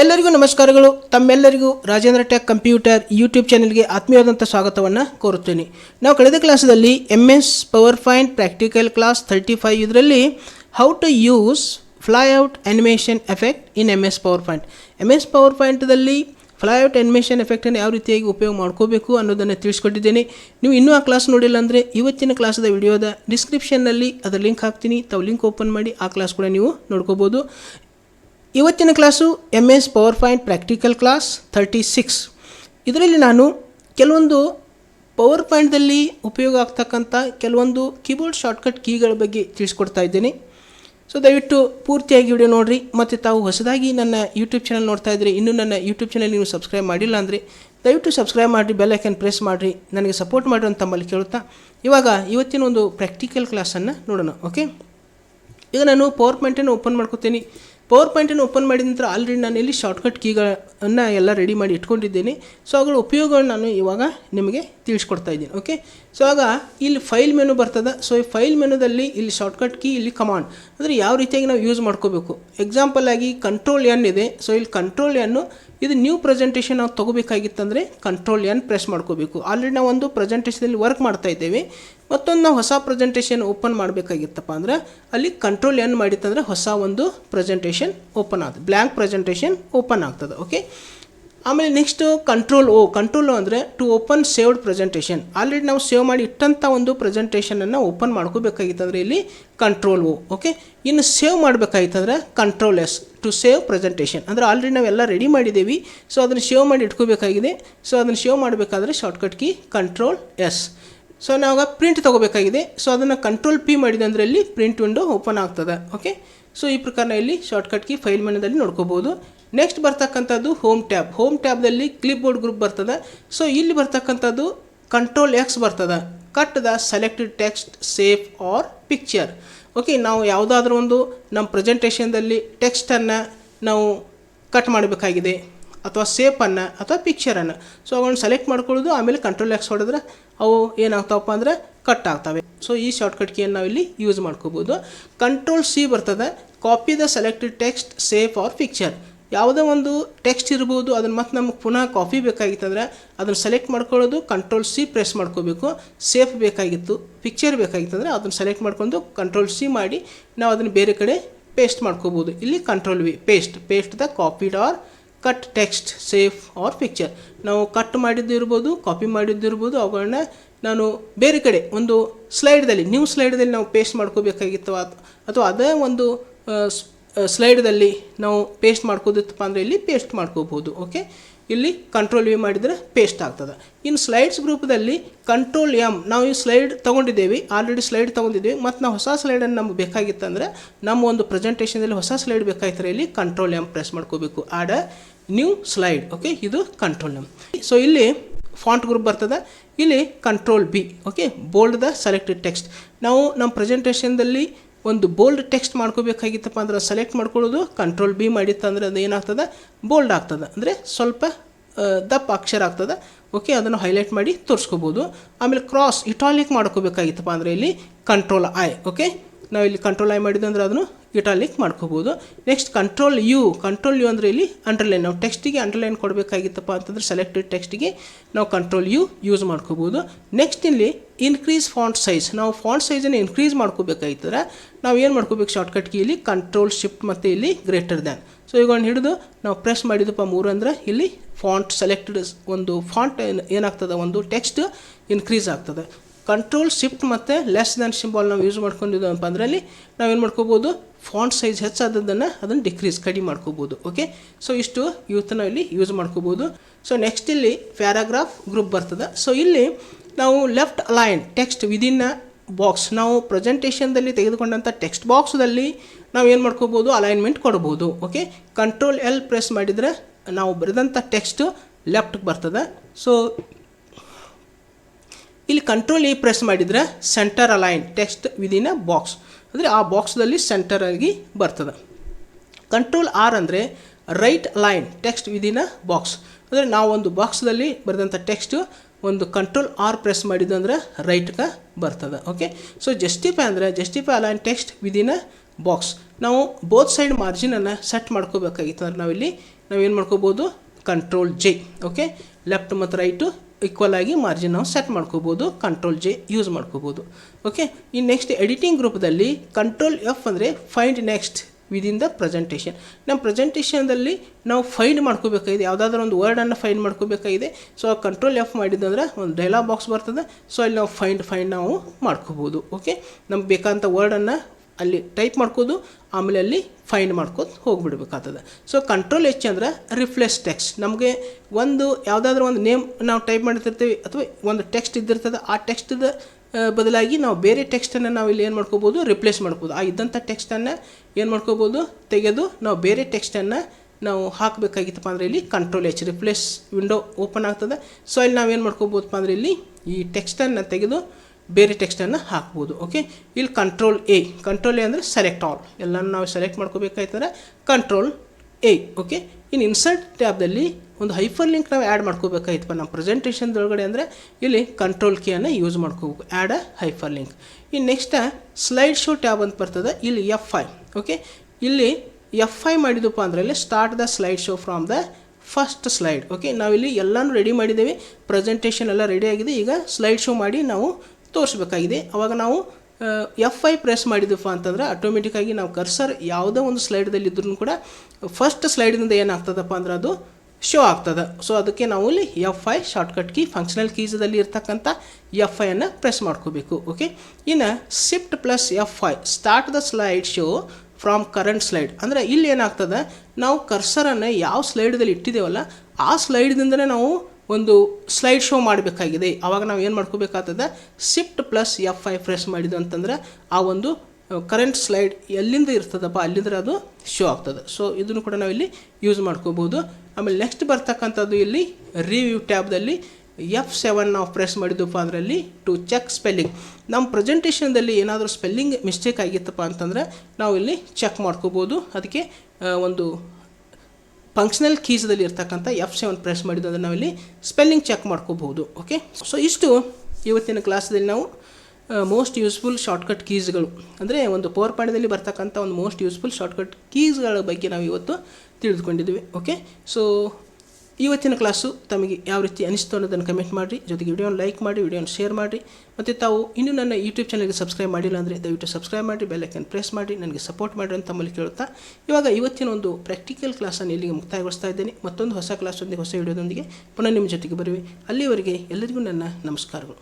ಎಲ್ಲರಿಗೂ ನಮಸ್ಕಾರಗಳು. ತಮ್ಮೆಲ್ಲರಿಗೂ ರಾಜೇಂದ್ರ ಟೆಕ್ ಕಂಪ್ಯೂಟರ್ ಯೂಟ್ಯೂಬ್ ಚಾನೆಲ್ಗೆ ಆತ್ಮೀಯವಾದಂಥ ಸ್ವಾಗತವನ್ನು ಕೋರುತ್ತೇನೆ. ನಾವು ಕಳೆದ ಕ್ಲಾಸಲ್ಲಿ M S PowerPoint practical class thirty five ಇದರಲ್ಲಿ how to use fly out animation effect in M S PowerPoint M S power ಪಾಯಿಂಟ್ದಲ್ಲಿ fly out animation ಎಫೆಕ್ಟನ್ನು ಯಾವ ರೀತಿಯಾಗಿ ಉಪಯೋಗ ಮಾಡ್ಕೋಬೇಕು ಅನ್ನೋದನ್ನು ತಿಳಿಸ್ಕೊಟ್ಟಿದ್ದೇನೆ. ನೀವು ಇನ್ನೂ ಆ ಕ್ಲಾಸ್ ನೋಡಿಲ್ಲ ಅಂದರೆ ಇವತ್ತಿನ ಕ್ಲಾಸದ ವಿಡಿಯೋದ ಡಿಸ್ಕ್ರಿಪ್ಷನ್ನಲ್ಲಿ ಅದರ ಲಿಂಕ್ ಹಾಕ್ತೀನಿ. ತಾವು ಲಿಂಕ್ ಓಪನ್ ಮಾಡಿ ಆ ಕ್ಲಾಸ್ ಕೂಡ ನೀವು ನೋಡ್ಕೋಬೋದು. ಇವತ್ತಿನ class M S PowerPoint practical class thirty six ಇದರಲ್ಲಿ ನಾನು ಕೆಲವೊಂದು ಪವರ್ ಪಾಯಿಂಟ್ದಲ್ಲಿ ಉಪಯೋಗ ಆಗ್ತಕ್ಕಂಥ ಕೆಲವೊಂದು ಕೀಬೋರ್ಡ್ ಶಾರ್ಟ್ಕಟ್ ಕೀಗಳ ಬಗ್ಗೆ ತಿಳಿಸ್ಕೊಡ್ತಾ ಇದ್ದೀನಿ. ಸೊ ದಯವಿಟ್ಟು ಪೂರ್ತಿಯಾಗಿ ವಿಡಿಯೋ ನೋಡಿರಿ. ಮತ್ತು ತಾವು ಹೊಸದಾಗಿ ನನ್ನ ಯೂಟ್ಯೂಬ್ ಚಾನಲ್ ನೋಡ್ತಾ ಇದ್ದರೆ ಇನ್ನೂ ನನ್ನ ಯೂಟ್ಯೂಬ್ ಚಾನಲ್ ನೀವು ಸಬ್ಸ್ಕ್ರೈಬ್ ಮಾಡಿಲ್ಲ ಅಂದರೆ ದಯವಿಟ್ಟು ಸಬ್ಸ್ಕ್ರೈಬ್ ಮಾಡಿರಿ ಬೆಲ್ ಐಕನ್ ಪ್ರೆಸ್ ಮಾಡಿರಿ. ನನಗೆ ಸಪೋರ್ಟ್ ಮಾಡಿ ಅಂತ ತಮ್ಮಲ್ಲಿ ಕೇಳುತ್ತಾ ಇವಾಗ ಇವತ್ತಿನ ಒಂದು ಪ್ರಾಕ್ಟಿಕಲ್ ಕ್ಲಾಸನ್ನು ನೋಡೋಣ ಓಕೆ ಈಗ ನಾನು ಪವರ್ ಪಾಯಿಂಟನ್ನು ಓಪನ್ ಮಾಡ್ಕೋತೀನಿ. ಪವರ್ ಪಾಯಿಂಟನ್ನು ಓಪನ್ ಮಾಡಿದ ನಂತರ ಆಲ್ರೆಡಿ ನಾನು ಇಲ್ಲಿ ಶಾರ್ಟ್ಕಟ್ ಕೀಗಳನ್ನು ಎಲ್ಲ ರೆಡಿ ಮಾಡಿ ಇಟ್ಕೊಂಡಿದ್ದೀನಿ. ಸೊ ಅವುಗಳ ಉಪಯೋಗವನ್ನು ನಾನು ಇವಾಗ ನಿಮಗೆ ತಿಳಿಸ್ಕೊಡ್ತಾ ಇದ್ದೀನಿ ಓಕೆ ಸೊ ಆಗ ಇಲ್ಲಿ ಫೈಲ್ ಮೆನು ಬರ್ತದೆ. ಸೊ ಈ ಫೈಲ್ ಮೆನುದಲ್ಲಿ ಇಲ್ಲಿ ಶಾರ್ಟ್ಕಟ್ ಕೀ ಇಲ್ಲಿ ಕಮಾಂಡ್ ಅಂದರೆ ಯಾವ ರೀತಿಯಾಗಿ ನಾವು ಯೂಸ್ ಮಾಡ್ಕೋಬೇಕು? ಎಕ್ಸಾಂಪಲ್ ಆಗಿ ಕಂಟ್ರೋಲ್ ಎನ್ ಇದೆ. ಸೊ ಇಲ್ಲಿ ಕಂಟ್ರೋಲ್ ಎನ್ನು ಇದು ನ್ಯೂ ಪ್ರೆಸೆಂಟೇಷನ್ ನಾವು ತೊಗೋಬೇಕಾಗಿತ್ತಂದರೆ ಕಂಟ್ರೋಲ್ ಎನ್ ಪ್ರೆಸ್ ಮಾಡ್ಕೋಬೇಕು. ಆಲ್ರೆಡಿ ನಾವು ಒಂದು ಪ್ರೆಸೆಂಟೇಷನಲ್ಲಿ ವರ್ಕ್ ಮಾಡ್ತಾ ಇದ್ದೇವೆ. ಮತ್ತೊಂದು ನಾವು ಹೊಸ ಪ್ರೆಸೆಂಟೇಷನ್ ಓಪನ್ ಮಾಡಬೇಕಾಗಿತ್ತಪ್ಪ ಅಂದ್ರೆ ಅಲ್ಲಿ ಕಂಟ್ರೋಲ್ ಎನ್ ಮಾಡಿತ್ತಂದ್ರೆ ಹೊಸ ಒಂದು ಪ್ರೆಸೆಂಟೇಷನ್ ಓಪನ್ ಆಗ್ತದೆ ಬ್ಲ್ಯಾಂಕ್ ಪ್ರೆಸೆಂಟೇಷನ್ ಓಪನ್ ಆಗ್ತದೆ ಓಕೆ ಆಮೇಲೆ next control O control O ಅಂದರೆ to open saved presentation already ನಾವು ಸೇವ್ ಮಾಡಿ ಇಟ್ಟಂಥ ಒಂದು ಪ್ರೆಸೆಂಟೇಷನನ್ನು ಓಪನ್ ಮಾಡ್ಕೋಬೇಕಾಗಿತ್ತಂದ್ರೆ ಇಲ್ಲಿ ಕಂಟ್ರೋಲ್ ಓ ಓಕೆ ಇನ್ನು save ಮಾಡಬೇಕಾಗಿತ್ತಂದ್ರೆ control S to save presentation ಅಂದರೆ ಆಲ್ರೆಡಿ ನಾವೆಲ್ಲ ರೆಡಿ ಮಾಡಿದ್ದೀವಿ. ಸೊ ಅದನ್ನು ಸೇವ್ ಮಾಡಿ ಇಟ್ಕೋಬೇಕಾಗಿದೆ. ಸೊ ಅದನ್ನು ಸೇವ್ ಮಾಡಬೇಕಾದ್ರೆ shortcut key control S so ನಾವು ಪ್ರಿಂಟ್ ತೊಗೋಬೇಕಾಗಿದೆ. ಸೊ ಅದನ್ನು ಕಂಟ್ರೋಲ್ ಪಿ ಮಾಡಿದೆ ಅಂದರೆ ಇಲ್ಲಿ ಪ್ರಿಂಟ್ ವಿಂಡೋ ಓಪನ್ ಆಗ್ತದೆ ಓಕೆ ಸೊ ಈ ಪ್ರಕಾರ ಇಲ್ಲಿ ಶಾರ್ಟ್ಕಟ್ ಕೀ ಫೈಲ್ ಮೆನುದಲ್ಲಿ ನೋಡ್ಕೋಬೋದು ನೆಕ್ಸ್ಟ್ ಬರ್ತಕ್ಕಂಥದ್ದು ಹೋಮ್ ಟ್ಯಾಬ್ ಹೋಮ್ ಟ್ಯಾಬ್ದಲ್ಲಿ ಕ್ಲಿಪ್ ಬೋರ್ಡ್ ಗ್ರೂಪ್ ಬರ್ತದೆ. ಸೊ ಇಲ್ಲಿ ಬರ್ತಕ್ಕಂಥದ್ದು ಕಂಟ್ರೋಲ್ ಎಕ್ಸ್ ಬರ್ತದೆ. Cut the selected text shape or picture okay ನಾವು ಯಾವುದಾದ್ರೂ ಒಂದು ನಮ್ಮ ಪ್ರೆಸೆಂಟೇಷನ್ದಲ್ಲಿ ಟೆಕ್ಸ್ಟನ್ನು ನಾವು ಕಟ್ ಮಾಡಬೇಕಾಗಿದೆ. ಅಥವಾ ಸೇಪನ್ನು ಅಥವಾ ಪಿಕ್ಚರನ್ನು ಸೊ ಅವುಗಳನ್ನ ಸೆಲೆಕ್ಟ್ ಮಾಡ್ಕೊಳ್ಳೋದು, ಆಮೇಲೆ ಕಂಟ್ರೋಲ್ ಎಕ್ಸ್ ಹೊಡೆದ್ರೆ ಅವು ಏನಾಗ್ತಾವಪ್ಪ ಅಂದರೆ ಕಟ್ ಆಗ್ತವೆ. ಸೊ ಈ ಶಾರ್ಟ್ಕಟ್ ಕೀಯನ್ನು ನಾವು ಯೂಸ್ ಮಾಡ್ಕೋಬೋದು. ಕಂಟ್ರೋಲ್ ಸಿ ಬರ್ತದೆ. Copy the selected text shape or picture ಯಾವುದೋ ಒಂದು ಟೆಕ್ಸ್ಟ್ ಇರ್ಬೋದು, ಅದನ್ನು ಮತ್ತೆ ನಮಗೆ ಪುನಃ ಕಾಪಿ ಬೇಕಾಗಿತ್ತಂದ್ರೆ ಅದನ್ನು ಸೆಲೆಕ್ಟ್ ಮಾಡ್ಕೊಳ್ಳೋದು ಕಂಟ್ರೋಲ್ ಸಿ ಪ್ರೆಸ್ ಮಾಡ್ಕೋಬೇಕು. ಸೇಫ್ ಬೇಕಾಗಿತ್ತು ಪಿಕ್ಚರ್ ಬೇಕಾಗಿತ್ತಂದ್ರೆ ಅದನ್ನು ಸೆಲೆಕ್ಟ್ ಮಾಡ್ಕೊಂಡು ಕಂಟ್ರೋಲ್ ಸಿ ಮಾಡಿ ನಾವು ಅದನ್ನು ಬೇರೆ ಕಡೆ ಪೇಸ್ಟ್ ಮಾಡ್ಕೋಬೋದು. ಇಲ್ಲಿ control V paste paste the copied or cut text shape or picture ನಾವು ಕಟ್ ಮಾಡಿದ್ದು ಇರ್ಬೋದು ಕಾಪಿ ಮಾಡಿದ್ದು ಇರ್ಬೋದು ಅವುಗಳನ್ನ ನಾನು ಬೇರೆ ಕಡೆ, ಒಂದು ಸ್ಲೈಡ್ದಲ್ಲಿ ನ್ಯೂ ಸ್ಲೈಡ್ದಲ್ಲಿ ನಾವು ಪೇಸ್ಟ್ ಮಾಡ್ಕೋಬೇಕಾಗಿತ್ತು ಅಥವಾ ಅದೇ ಒಂದು ಸ್ಲೈಡ್ದಲ್ಲಿ ನಾವು ಪೇಸ್ಟ್ ಮಾಡ್ಕೋದಿತ್ತಪ್ಪ ಅಂದರೆ ಇಲ್ಲಿ ಪೇಸ್ಟ್ ಮಾಡ್ಕೋಬೋದು ಓಕೆ ಇಲ್ಲಿ ಕಂಟ್ರೋಲ್ ವಿ ಮಾಡಿದರೆ ಪೇಸ್ಟ್ ಆಗ್ತದೆ. ಇನ್ನು ಸ್ಲೈಡ್ಸ್ ಗ್ರೂಪ್ದಲ್ಲಿ ಕಂಟ್ರೋಲ್ ಎಂ ನಾವು ಈ ಸ್ಲೈಡ್ ತೊಗೊಂಡಿದ್ದೇವೆ ಆಲ್ರೆಡಿ ಸ್ಲೈಡ್ ತೊಗೊಂಡಿದ್ದೀವಿ, ಮತ್ತು ನಾವು ಹೊಸ ಸ್ಲೈಡನ್ನು ನಮ್ಗೆ ಬೇಕಾಗಿತ್ತಂದರೆ ನಮ್ಮ ಒಂದು ಪ್ರೆಸೆಂಟೇಷನಲ್ಲಿ ಹೊಸ ಸ್ಲೈಡ್ ಬೇಕಾಯ್ತಾರೆ, ಇಲ್ಲಿ ಕಂಟ್ರೋಲ್ ಎಂ ಪ್ರೆಸ್ ಮಾಡ್ಕೋಬೇಕು. ಆಡ ನ್ಯೂ ಸ್ಲೈಡ್ ಓಕೆ ಇದು ಕಂಟ್ರೋಲ್ ಎಂ ಸೊ ಇಲ್ಲಿ ಫಾಂಟ್ ಗ್ರೂಪ್ ಬರ್ತದೆ, ಇಲ್ಲಿ control B okay bold the selected text ನಾವು ನಮ್ಮ ಪ್ರೆಸೆಂಟೇಷನ್ದಲ್ಲಿ ಒಂದು ಬೋಲ್ಡ್ ಟೆಕ್ಸ್ಟ್ ಮಾಡ್ಕೋಬೇಕಾಗಿತ್ತಪ್ಪ ಅಂದ್ರೆ ಸೆಲೆಕ್ಟ್ ಮಾಡ್ಕೊಳ್ಳೋದು ಕಂಟ್ರೋಲ್ ಬಿ ಮಾಡಿತ್ತಂದ್ರೆ ಅದು ಏನಾಗ್ತದೆ? ಬೋಲ್ಡ್ ಆಗ್ತದೆ. ಅಂದರೆ ಸ್ವಲ್ಪ ದಪ್ಪ ಅಕ್ಷರ ಆಗ್ತದೆ. ಓಕೆ ಅದನ್ನು ಹೈಲೈಟ್ ಮಾಡಿ ತೋರಿಸ್ಕೋಬೋದು. ಆಮೇಲೆ ಕ್ರಾಸ್ ಇಟಾಲಿಕ್ ಮಾಡ್ಕೋಬೇಕಾಗಿತ್ತಪ್ಪ ಅಂದರೆ ಇಲ್ಲಿ ಕಂಟ್ರೋಲ್ ಐ ಓಕೆ ನಾವು ಇಲ್ಲಿ ಕಂಟ್ರೋಲ್ ಐ ಮಾಡಿದ್ವಿ ಅಂದರೆ ಅದನ್ನು ಇಟಾಲಿಕ್ ಮಾಡ್ಕೋಬೋದು. Next control U control U ಅಂದರೆ ಇಲ್ಲಿ ಅಂಡರ್ಲೈನ್ ನಾವು ಟೆಕ್ಸ್ಟಿಗೆ ಅಂಡರ್ಲೈನ್ ಕೊಡಬೇಕಾಗಿತ್ತಪ್ಪ ಅಂತಂದ್ರೆ ಸೆಲೆಕ್ಟೆಡ್ ಟೆಕ್ಸ್ಟಿಗೆ ನಾವು ಕಂಟ್ರೋಲ್ ಯು ಯೂಸ್ ಮಾಡ್ಕೋಬೋದು. ನೆಕ್ಸ್ಟ್ ಇಲ್ಲಿ ಇನ್ಕ್ರೀಸ್ ಫಾಂಟ್ ಸೈಜ್ ನಾವು ಫಾಂಟ್ ಸೈಜನ್ನು ಇನ್ಕ್ರೀಸ್ ಮಾಡ್ಕೋಬೇಕಾಗಿತ್ತಂದ್ರೆ ನಾವು ಏನು ಮಾಡ್ಕೋಬೇಕು ಶಾರ್ಟ್ಕಟ್ ಇಲ್ಲಿ ಕಂಟ್ರೋಲ್ ಶಿಫ್ಟ್ ಮತ್ತು ಇಲ್ಲಿ ಗ್ರೇಟರ್ ದ್ಯಾನ್ ಸೊ ಇವುಗಳನ್ನ ಹಿಡಿದು ನಾವು ಪ್ರೆಸ್ ಮಾಡಿದಪ್ಪ ಮೂರು ಅಂದರೆ ಇಲ್ಲಿ ಫಾಂಟ್ ಸೆಲೆಕ್ಟೆಡ್ ಒಂದು ಫಾಂಟ್ ಏನು ಏನಾಗ್ತದೆ? ಒಂದು ಟೆಕ್ಸ್ಟ್ ಇನ್ಕ್ರೀಸ್ ಆಗ್ತದೆ. ಕಂಟ್ರೋಲ್ ಶಿಫ್ಟ್ ಮತ್ತು ಲೆಸ್ ದ್ಯಾನ್ ಸಿಂಬಾಲ್ ನಾವು ಯೂಸ್ ಮಾಡ್ಕೊಂಡಿದ್ದೀವಪ್ಪ ಅಂದರೆ ಅಲ್ಲಿ ನಾವೇನು ಮಾಡ್ಕೋಬೋದು? ಫಾಂಟ್ ಸೈಜ್ ಹೆಚ್ಚಾದದ್ದನ್ನು ಅದನ್ನು ಡಿಕ್ರೀಸ್ ಕಡಿಮೆ ಮಾಡ್ಕೋಬೋದು. ಓಕೆ ಸೊ ಇಷ್ಟು ಇವತ್ತು ನಾವು ಇಲ್ಲಿ ಯೂಸ್ ಮಾಡ್ಕೋಬೋದು. ಸೊ ನೆಕ್ಸ್ಟ್ ಇಲ್ಲಿ ಪ್ಯಾರಾಗ್ರಾಫ್ ಗ್ರೂಪ್ ಬರ್ತದೆ. ಸೊ ಇಲ್ಲಿ ನಾವು left align text within box ನಾವು ಪ್ರೆಸೆಂಟೇಷನ್ದಲ್ಲಿ ತೆಗೆದುಕೊಂಡಂಥ ಟೆಕ್ಸ್ಟ್ ಬಾಕ್ಸ್ದಲ್ಲಿ ನಾವು ಏನು ಮಾಡ್ಕೋಬೋದು? ಅಲೈನ್ಮೆಂಟ್ ಕೊಡ್ಬೋದು. ಓಕೆ ಕಂಟ್ರೋಲ್ ಎಲ್ ಪ್ರೆಸ್ ಮಾಡಿದರೆ ನಾವು ಬರೆದಂಥ ಟೆಕ್ಸ್ಟು ಲೆಫ್ಟ್ಗೆ ಬರ್ತದೆ. ಸೊ ಇಲ್ಲಿ ಕಂಟ್ರೋಲ್ ಎ ಪ್ರೆಸ್ ಮಾಡಿದರೆ center align text within a box ಅಂದರೆ ಆ ಬಾಕ್ಸ್ದಲ್ಲಿ ಸೆಂಟರ್ ಆಗಿ ಬರ್ತದೆ. ಕಂಟ್ರೋಲ್ ಆರ್ ಅಂದರೆ right align text within a box ಅಂದರೆ ನಾವು ಒಂದು ಬಾಕ್ಸ್ದಲ್ಲಿ ಬರೆದಂಥ ಟೆಕ್ಸ್ಟು ಒಂದು ಕಂಟ್ರೋಲ್ ಆರ್ ಪ್ರೆಸ್ ಮಾಡಿದ್ದು ಅಂದರೆ ರೈಟ್ಗೆ ಬರ್ತದೆ ಓಕೆ ಸೊ ಜಸ್ಟಿಫೈ ಅಂದರೆ justify align text within a box ನಾವು ಬೋತ್ ಸೈಡ್ ಮಾರ್ಜಿನನ್ನು ಸೆಟ್ ಮಾಡ್ಕೋಬೇಕಾಗಿತ್ತು. ಅಂದ್ರೆ ನಾವಿಲ್ಲಿ ನಾವೇನು ಮಾಡ್ಕೋಬೋದು? ಕಂಟ್ರೋಲ್ ಜೆ ಓಕೆ ಲೆಫ್ಟ್ ಮತ್ತು ರೈಟು ಈಕ್ವಲ್ ಆಗಿ ಮಾರ್ಜಿನ್ ನಾವು ಸೆಟ್ ಮಾಡ್ಕೋಬೋದು. ಕಂಟ್ರೋಲ್ ಜೆ ಯೂಸ್ ಮಾಡ್ಕೋಬೋದು ಓಕೆ ಈ ನೆಕ್ಸ್ಟ್ ಎಡಿಟಿಂಗ್ ಗ್ರೂಪ್ದಲ್ಲಿ ಕಂಟ್ರೋಲ್ ಎಫ್ ಅಂದರೆ find next within the presentation ನಮ್ಮ ಪ್ರೆಸೆಂಟೇಷನ್ದಲ್ಲಿ ನಾವು ಫೈಂಡ್ ಮಾಡ್ಕೋಬೇಕಾಗಿದೆ. ಯಾವುದಾದ್ರೂ ಒಂದು ವರ್ಡನ್ನು ಫೈಂಡ್ ಮಾಡ್ಕೋಬೇಕಾಗಿದೆ. ಸೊ ಆ ಕಂಟ್ರೋಲ್ ಎಫ್ ಮಾಡಿದಂದ್ರೆ ಒಂದು ಡೈಲಾಗ್ ಬಾಕ್ಸ್ ಬರ್ತದೆ. ಸೊ ಅಲ್ಲಿ ನಾವು ಫೈಂಡ್ ಫೈಂಡ್ ನಾವು ಮಾಡ್ಕೋಬೋದು. ಓಕೆ ನಮ್ಗೆ ಬೇಕಾದಂಥ ವರ್ಡನ್ನು ಅಲ್ಲಿ ಟೈಪ್ ಮಾಡ್ಕೋದು, ಆಮೇಲೆ ಅಲ್ಲಿ ಫೈಂಡ್ ಮಾಡ್ಕೋದು ಹೋಗ್ಬಿಡ್ಬೇಕಾಗ್ತದೆ. ಸೊ ಕಂಟ್ರೋಲ್ ಎಚ್ ಅಂದ್ರೆ ರಿಫ್ಲೆಸ್ ಟೆಕ್ಸ್ಟ್ ನಮಗೆ ಒಂದು ಯಾವುದಾದ್ರೂ ಒಂದು ನೇಮ್ ನಾವು ಟೈಪ್ ಮಾಡ್ತಿರ್ತೀವಿ, ಅಥವಾ ಒಂದು ಟೆಕ್ಸ್ಟ್ ಇದ್ದಿರ್ತದೆ, ಆ ಟೆಕ್ಸ್ಟ್ದ ಬದಲಾಗಿ ನಾವು ಬೇರೆ ಟೆಕ್ಸ್ಟನ್ನು ನಾವು ಇಲ್ಲಿ ಏನು ಮಾಡ್ಕೋಬೋದು? ರಿಪ್ಲೇಸ್ ಮಾಡ್ಬೋದು ಆ ಇದ್ದಂಥ ಟೆಕ್ಸ್ಟನ್ನು ಏನು ಮಾಡ್ಕೋಬೋದು? ತೆಗೆದು ನಾವು ಬೇರೆ ಟೆಕ್ಸ್ಟನ್ನು ನಾವು ಹಾಕಬೇಕಾಗಿತ್ತಪ್ಪ ಅಂದರೆ ಇಲ್ಲಿ control H replace window open ಆಗ್ತದೆ. ಸೊ ಇಲ್ಲಿ ನಾವು ಏನು ಮಾಡ್ಕೋಬೋದಪ್ಪ ಅಂದರೆ ಇಲ್ಲಿ ಈ ಟೆಕ್ಸ್ಟನ್ನು ತೆಗೆದು ಬೇರೆ ಟೆಕ್ಸ್ಟನ್ನು ಹಾಕ್ಬೋದು ಓಕೆ ಇಲ್ಲಿ ಕಂಟ್ರೋಲ್ ಎ ಕಂಟ್ರೋಲ್ ಎ ಅಂದರೆ ಸೆಲೆಕ್ಟ್ ಆಲ್ ಎಲ್ಲನೂ ನಾವು ಸೆಲೆಕ್ಟ್ ಮಾಡ್ಕೋಬೇಕಾಯ್ತಂದ್ರೆ ಕಂಟ್ರೋಲ್ ಎ ಓಕೆ ಇನ್ನು ಇನ್ಸರ್ಟ್ ಟ್ಯಾಬ್ದಲ್ಲಿ ಒಂದು ಹೈಫರ್ ಲಿಂಕ್ ನಾವು ಆ್ಯಡ್ ಮಾಡ್ಕೋಬೇಕಾಯ್ತಪ್ಪ ನಮ್ಮ ಪ್ರೆಸೆಂಟೇಷನ್ದೊಳಗಡೆ ಅಂದರೆ ಇಲ್ಲಿ ಕಂಟ್ರೋಲ್ ಕೀಯನ್ನು ಯೂಸ್ ಮಾಡ್ಕೋಬೇಕು. ಆ್ಯಡ್ ಅ ಹೈಫರ್ ಲಿಂಕ್ ಇನ್ನು ನೆಕ್ಸ್ಟ್ ಸ್ಲೈಡ್ ಶೋ ಟ್ಯಾಬ್ ಅಂತ ಬರ್ತದೆ. ಇಲ್ಲಿ ಎಫ್ ಐ ಓಕೆ ಇಲ್ಲಿ ಎಫ್ ಐ ಮಾಡಿದಪ್ಪ ಅಂದರೆ ಇಲ್ಲಿ start the slide show from the first slide okay ನಾವಿಲ್ಲಿ ಎಲ್ಲನೂ ರೆಡಿ ಮಾಡಿದ್ದೇವೆ ಪ್ರೆಸೆಂಟೇಷನ್ ಎಲ್ಲ ರೆಡಿ ಆಗಿದೆ. ಈಗ ಸ್ಲೈಡ್ ಶೋ ಮಾಡಿ ನಾವು ತೋರಿಸ್ಬೇಕಾಗಿದೆ. ಅವಾಗ ನಾವು ಎಫ್ ಐ ಪ್ರೆಸ್ ಮಾಡಿದಪ್ಪ ಅಂತಂದ್ರೆ ಆಟೋಮೆಟಿಕ್ಕಾಗಿ ನಾವು ಕರ್ಸರ್ ಯಾವುದೋ ಒಂದು ಸ್ಲೈಡ್ದಲ್ಲಿ ಇದ್ರೂ ಕೂಡ ಫಸ್ಟ್ ಸ್ಲೈಡಿಂದ ಏನಾಗ್ತದಪ್ಪ ಅಂದ್ರೆ ಅದು ಶೋ ಆಗ್ತದೆ. ಸೊ ಅದಕ್ಕೆ ನಾವು ಇಲ್ಲಿ F I shortcut key functional ಕೀಸದಲ್ಲಿ ಇರ್ತಕ್ಕಂಥ ಎಫ್ ಐಯನ್ನು ಪ್ರೆಸ್ ಮಾಡ್ಕೋಬೇಕು. ಓಕೆ ಇನ್ನು shift plus F I start the slide show from current slide ಅಂದರೆ ಇಲ್ಲಿ ಏನಾಗ್ತದೆ? ನಾವು ಕರ್ಸರನ್ನು ಯಾವ ಸ್ಲೈಡ್ದಲ್ಲಿ ಇಟ್ಟಿದ್ದೇವಲ್ಲ, ಆ ಸ್ಲೈಡ್ದಿಂದಲೇ ನಾವು ಒಂದು ಸ್ಲೈಡ್ ಶೋ ಮಾಡಬೇಕಾಗಿದೆ. ಆವಾಗ ನಾವು ಏನು ಮಾಡ್ಕೋಬೇಕಾಗ್ತದೆ? Shift plus F I press ಮಾಡಿದ್ದು ಅಂತಂದರೆ, ಆ ಒಂದು ಕರೆಂಟ್ ಸ್ಲೈಡ್ ಎಲ್ಲಿಂದ ಇರ್ತದಪ್ಪ ಅಲ್ಲಿಂದ್ರೆ ಅದು ಶೋ ಆಗ್ತದೆ. ಸೊ ಇದನ್ನು ಕೂಡ ನಾವಿಲ್ಲಿ ಯೂಸ್ ಮಾಡ್ಕೋಬೋದು. ಆಮೇಲೆ ನೆಕ್ಸ್ಟ್ ಬರ್ತಕ್ಕಂಥದ್ದು ಇಲ್ಲಿ ರಿವ್ಯೂ ಟ್ಯಾಬ್ದಲ್ಲಿ ಎಫ್ ಸೆವೆನ್ ನಾವು ಪ್ರೆಸ್ ಮಾಡಿದ್ದಪ್ಪ ಅದರಲ್ಲಿ ಟು ಚೆಕ್ ಸ್ಪೆಲ್ಲಿಂಗ್ ನಮ್ಮ ಪ್ರೆಸೆಂಟೇಷನ್ದಲ್ಲಿ ಏನಾದರೂ ಸ್ಪೆಲ್ಲಿಂಗ್ ಮಿಸ್ಟೇಕ್ ಆಗಿತ್ತಪ್ಪ ಅಂತಂದರೆ ನಾವು ಇಲ್ಲಿ ಚೆಕ್ ಮಾಡ್ಕೋಬೋದು. ಅದಕ್ಕೆ ಒಂದು ಫಂಕ್ಷನಲ್ ಕೀಸ್ದಲ್ಲಿ ಇರ್ತಕ್ಕಂಥ ಎಫ್ ಸೆವೆನ್ ಪ್ರೆಸ್ ಮಾಡಿದ್ರೆ ನಾವಿಲ್ಲಿ ಸ್ಪೆಲ್ಲಿಂಗ್ ಚೆಕ್ ಮಾಡ್ಕೋಬಹುದು ಓಕೆ ಸೊ ಇಷ್ಟು ಇವತ್ತಿನ ಕ್ಲಾಸಲ್ಲಿ ನಾವು ಮೋಸ್ಟ್ ಯೂಸ್ಫುಲ್ ಶಾರ್ಟ್ಕಟ್ ಕೀಸ್ಗಳು ಅಂದರೆ ಒಂದು ಪವರ್ ಪಾಯಿಂಟ್ದಲ್ಲಿ ಬರ್ತಕ್ಕಂಥ ಒಂದು ಮೋಸ್ಟ್ ಯೂಸ್ಫುಲ್ ಶಾರ್ಟ್ಕಟ್ ಕೀಸ್ಗಳ ಬಗ್ಗೆ ನಾವು ಇವತ್ತು ತಿಳಿದುಕೊಂಡಿದ್ವಿ ಓಕೆ ಸೊ ಇವತ್ತಿನ ಕ್ಲಾಸು ತಮಗೆ ಯಾವ ರೀತಿ ಅನಿಸ್ತು ಅನ್ನೋದನ್ನು ಕಮೆಂಟ್ ಮಾಡಿರಿ. ಜೊತೆಗೆ ವಿಡಿಯೋನ ಲೈಕ್ ಮಾಡಿ ವಿಡಿಯೋನ ಶೇರ್ ಮಾಡಿ ಮತ್ತು ತಾವು ಇನ್ನೂ ನನ್ನ ಯೂಟ್ಯೂಬ್ ಚಾನಲ್ಗೆ ಸಬ್ಸ್ಕ್ರೈಬ್ ಮಾಡಿಲ್ಲ ಅಂದರೆ ದಯವಿಟ್ಟು ಸಬ್ಸ್ಕ್ರೈಬ್ ಮಾಡಿ ಬೆಲ್ಲೈಕನ್ ಪ್ರೆಸ್ ಮಾಡಿ ನನಗೆ ಸಪೋರ್ಟ್ ಮಾಡಿ ಅಂತ ತಮ್ಮಲ್ಲಿ ಕೇಳುತ್ತಾ. ಇವಾಗ ಇವತ್ತಿನ ಒಂದು ಪ್ರಾಕ್ಟಿಕಲ್ ಕ್ಲಾಸನ್ನು ಇಲ್ಲಿಗೆ ಮುಕ್ತಾಯಗೊಳಿಸ್ತಾ ಇದ್ದೇನೆ. ಮತ್ತೊಂದು ಹೊಸ ಕ್ಲಾಸೊಂದಿಗೆ ಹೊಸ ವಿಡಿಯೋದೊಂದಿಗೆ ಪುನಃ ನಿಮ್ಮ ಜೊತೆಗೆ ಬರುವೆ. ಅಲ್ಲಿವರೆಗೆ ಎಲ್ಲರಿಗೂ ನನ್ನ ನಮಸ್ಕಾರಗಳು.